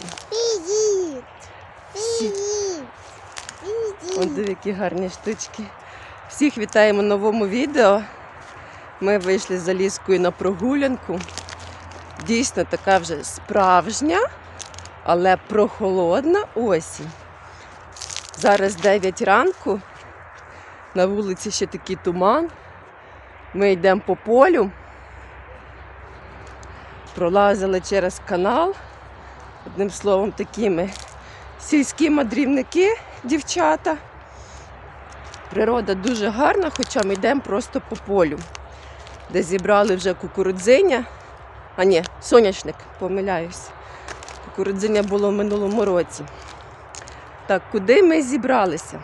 осінь. Привіт! Привіт! Ось Привіт! диви, які гарні штучки. Всіх вітаємо в новому відео. Ми вийшли з Аліскою на прогулянку. Дійсно така вже справжня, але прохолодна осінь. Зараз 9 ранку. На вулиці ще такий туман. Ми йдемо по полю. Пролазили через канал. Одним словом, такі ми сільські мандрівники, дівчата. Природа дуже гарна, хоча ми йдемо просто по полю, де зібрали вже кукурудзиня. А ні, соняшник, помиляюсь. Кукурудзиня було в минулому році. Так, куди ми зібралися?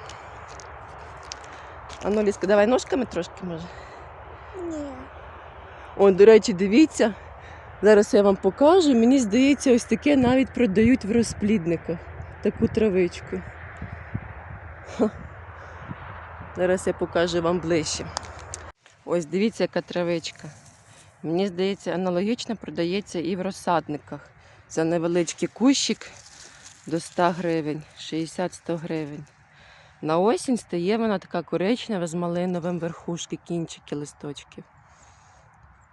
Ану, Ліска, давай ножками трошки може. Ні. О, до речі, дивіться. Зараз я вам покажу. Мені здається, ось таке навіть продають в розплідниках. Таку травичку. Зараз я покажу вам ближче. Ось дивіться, яка травичка. Мені здається, аналогічно продається і в розсадниках. За невеличкий кущик до 100 гривень, 60-100 гривень. На осінь стає вона така коричнева з малиновим верхушки, кінчики листочків.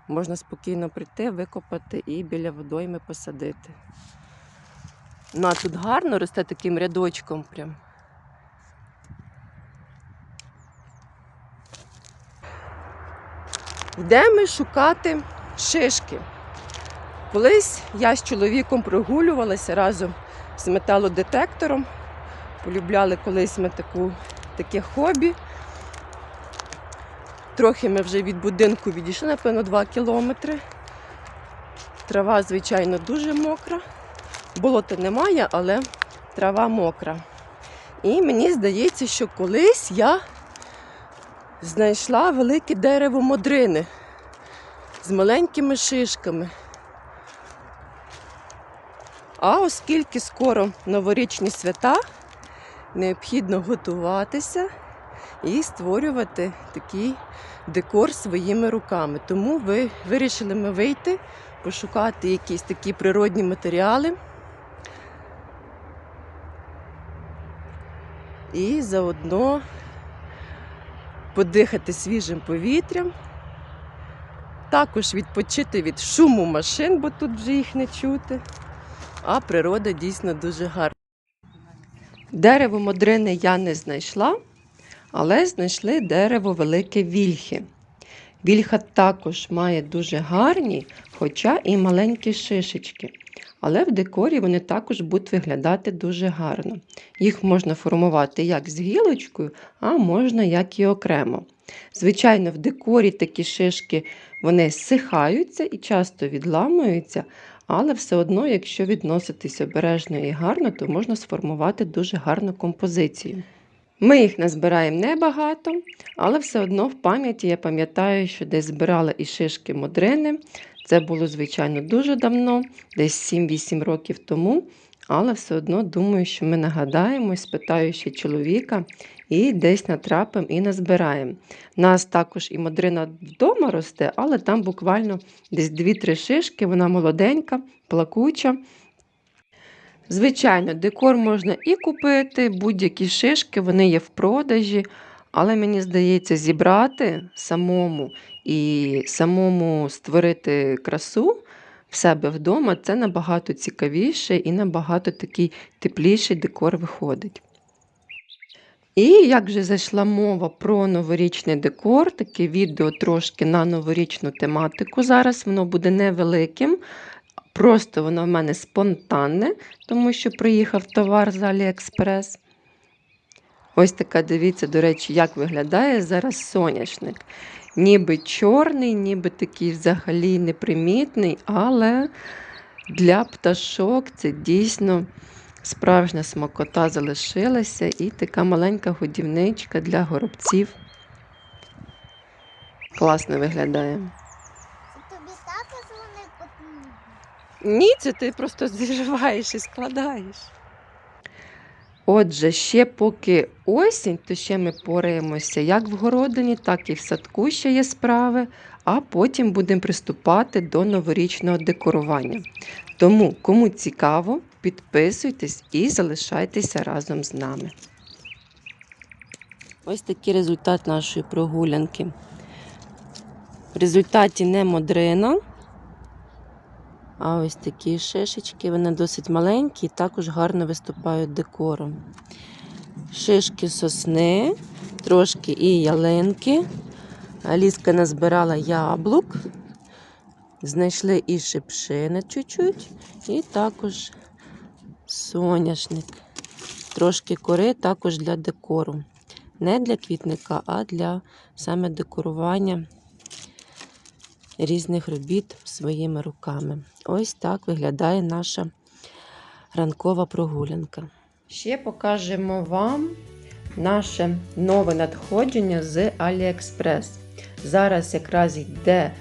Можна спокійно прийти, викопати і біля водойми посадити. Ну, а тут гарно росте таким рядочком прям. Йдемо шукати шишки. Колись я з чоловіком прогулювалася разом з металодетектором. Полюбляли колись ми таку, таке хобі. Трохи ми вже від будинку відійшли, напевно, 2 кілометри. Трава, звичайно, дуже мокра. Болота немає, але трава мокра. І мені здається, що колись я знайшла велике дерево модрини з маленькими шишками. А оскільки скоро новорічні свята, необхідно готуватися і створювати такий декор своїми руками. Тому ви вирішили ми вийти, пошукати якісь такі природні матеріали. І заодно подихати свіжим повітрям. Також відпочити від шуму машин, бо тут вже їх не чути. А природа дійсно дуже гарна. Дерево модрини я не знайшла, але знайшли дерево велике вільхи. Вільха також має дуже гарні, хоча і маленькі шишечки. Але в декорі вони також будуть виглядати дуже гарно. Їх можна формувати як з гілочкою, а можна як і окремо. Звичайно, в декорі такі шишки вони зсихаються і часто відламуються, але все одно, якщо відноситись обережно і гарно, то можна сформувати дуже гарну композицію. Ми їх назбираємо небагато, але все одно в пам'яті я пам'ятаю, що десь збирала і шишки модрини. Це було, звичайно, дуже давно, десь 7-8 років тому. Але все одно думаю, що ми нагадаємо, спитаю ще чоловіка і десь натрапимо і назбираємо. Нас також і модрина вдома росте, але там буквально десь 2-3 шишки, вона молоденька, плакуча. Звичайно, декор можна і купити, будь-які шишки, вони є в продажі, але мені здається, зібрати самому і самому створити красу в себе вдома це набагато цікавіше і набагато такий тепліший декор виходить. І як вже зайшла мова про новорічний декор, таке відео трошки на новорічну тематику. Зараз воно буде невеликим, просто воно в мене спонтанне, тому що приїхав товар з Аліекспрес. Ось така, дивіться, до речі, як виглядає зараз соняшник. Ніби чорний, ніби такий взагалі непримітний, але для пташок це дійсно справжня смакота залишилася і така маленька годівничка для горобців. Класно виглядає. Це тобі також вони потрібні? Ні, це ти просто зірваєш і складаєш. Отже, ще поки осінь, то ще ми пораємося як в городині, так і в садку ще є справи, а потім будемо приступати до новорічного декорування. Тому, кому цікаво, Підписуйтесь і залишайтеся разом з нами. Ось такий результат нашої прогулянки. В результаті не модрина, а ось такі шишечки, вони досить маленькі і також гарно виступають декором. Шишки сосни, трошки і ялинки. Аліска назбирала яблук. Знайшли і шипшини чуть-чуть, і також соняшник. Трошки кори також для декору. Не для квітника, а для саме декорування різних робіт своїми руками. Ось так виглядає наша ранкова прогулянка. Ще покажемо вам наше нове надходження з AliExpress. Зараз якраз йде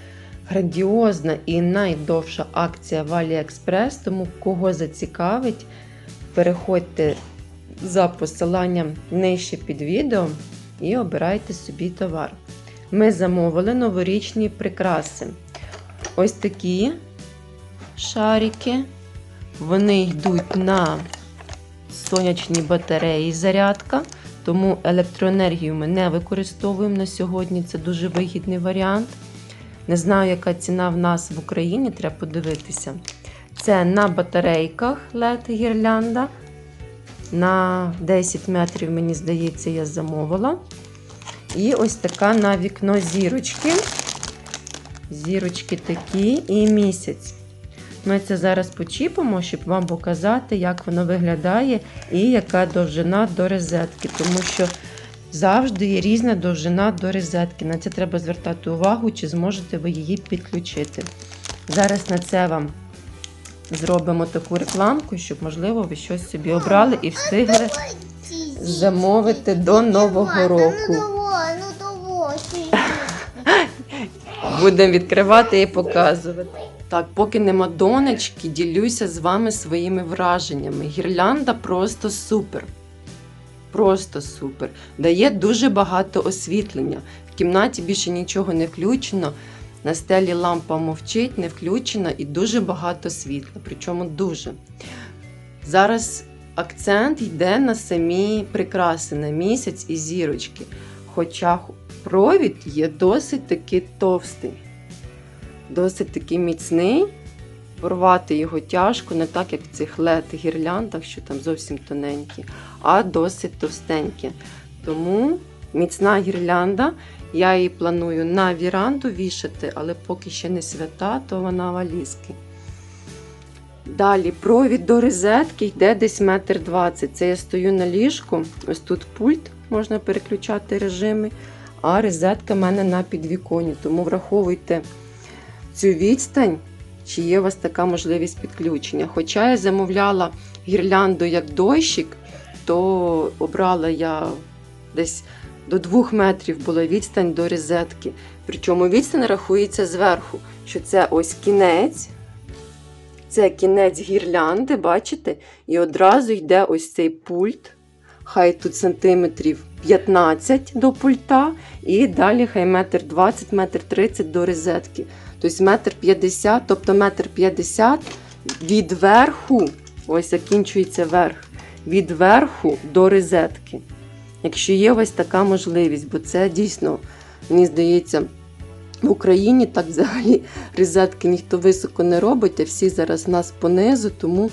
грандіозна і найдовша акція в AliExpress, тому кого зацікавить, переходьте за посиланням нижче під відео і обирайте собі товар. Ми замовили новорічні прикраси. Ось такі шарики. Вони йдуть на сонячні батареї зарядка, тому електроенергію ми не використовуємо на сьогодні. Це дуже вигідний варіант. Не знаю, яка ціна в нас в Україні, треба подивитися. Це на батарейках LED гірлянда. На 10 метрів, мені здається, я замовила. І ось така на вікно зірочки. Зірочки такі і місяць. Ми це зараз почіпимо, щоб вам показати, як воно виглядає і яка довжина до розетки. Тому що завжди є різна довжина до розетки. На це треба звертати увагу, чи зможете ви її підключити. Зараз на це вам зробимо таку рекламку, щоб, можливо, ви щось собі обрали і встигли замовити до Нового року. Будемо відкривати і показувати. Так, поки нема донечки, ділюся з вами своїми враженнями. Гірлянда просто супер. Просто супер. Дає дуже багато освітлення. В кімнаті більше нічого не включено. На стелі лампа мовчить, не включена і дуже багато світла. Причому дуже. Зараз акцент йде на самі прикраси, на місяць і зірочки. Хоча провід є досить таки товстий, досить таки міцний. Порвати його тяжко, не так, як в цих лед гірляндах, що там зовсім тоненькі, а досить товстенькі. Тому міцна гірлянда. Я її планую на віранду вішати, але поки ще не свята, то вона валізки. Далі провід до розетки йде десь метр двадцять. Це я стою на ліжку. Ось тут пульт, можна переключати режими, а розетка в мене на підвіконі. Тому враховуйте цю відстань, чи є у вас така можливість підключення. Хоча я замовляла гірлянду як дощик, то обрала я десь до 2 метрів була відстань до розетки. Причому відстань рахується зверху, що це ось кінець. Це кінець гірлянди, бачите? І одразу йде ось цей пульт. Хай тут сантиметрів 15 до пульта, і далі хай метр 20, метр 30 до розетки. Тобто метр 50, тобто метр 50 від верху, ось закінчується верх, від верху до розетки. Якщо є ось така можливість, бо це дійсно, мені здається, в Україні так взагалі розетки ніхто високо не робить, а всі зараз в нас понизу, тому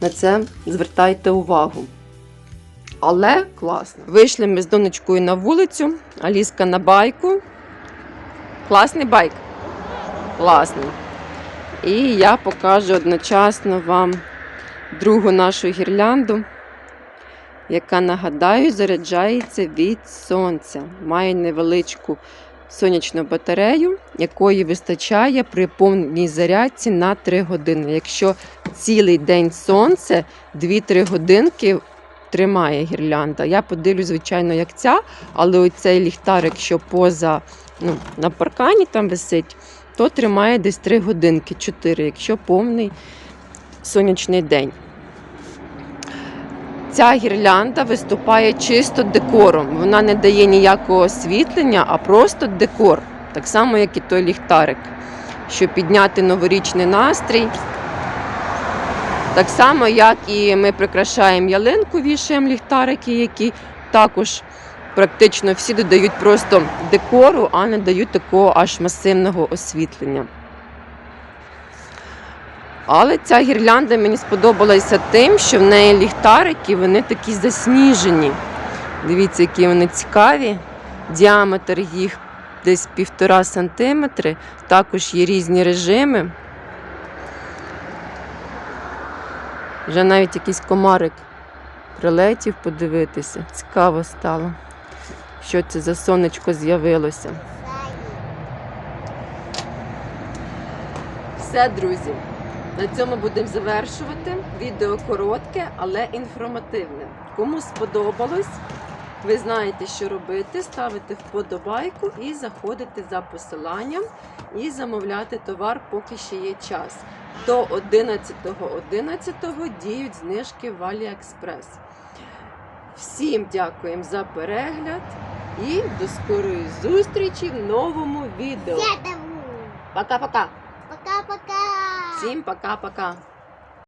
на це звертайте увагу. Але класно. Вийшли ми з донечкою на вулицю, Аліска на байку. Класний байк. Класний. І я покажу одночасно вам другу нашу гірлянду, яка, нагадаю, заряджається від сонця. Має невеличку сонячну батарею, якої вистачає при повній зарядці на 3 години. Якщо цілий день сонце, 2-3 годинки тримає гірлянда. Я подивлюсь, звичайно, як ця, але оцей ліхтарик, що поза ну, на паркані там висить, то тримає десь 3 годинки, 4, якщо повний сонячний день. Ця гірлянда виступає чисто декором. Вона не дає ніякого освітлення, а просто декор. Так само, як і той ліхтарик. Щоб підняти новорічний настрій. Так само, як і ми прикрашаємо ялинку, вішаємо ліхтарики, які також практично всі додають просто декору, а не дають такого аж масивного освітлення. Але ця гірлянда мені сподобалася тим, що в неї ліхтарики, вони такі засніжені. Дивіться, які вони цікаві. Діаметр їх десь півтора сантиметри. Також є різні режими. Вже навіть якийсь комарик прилетів подивитися. Цікаво стало, що це за сонечко з'явилося. Все, друзі. На цьому будемо завершувати. Відео коротке, але інформативне. Кому сподобалось, ви знаєте, що робити. Ставити вподобайку і заходити за посиланням і замовляти товар, поки ще є час. До 11.11 діють знижки в AliExpress. Всім дякуємо за перегляд і до скорої зустрічі в новому відео. Пока-пока! Пока-пока. Всім пока-пока!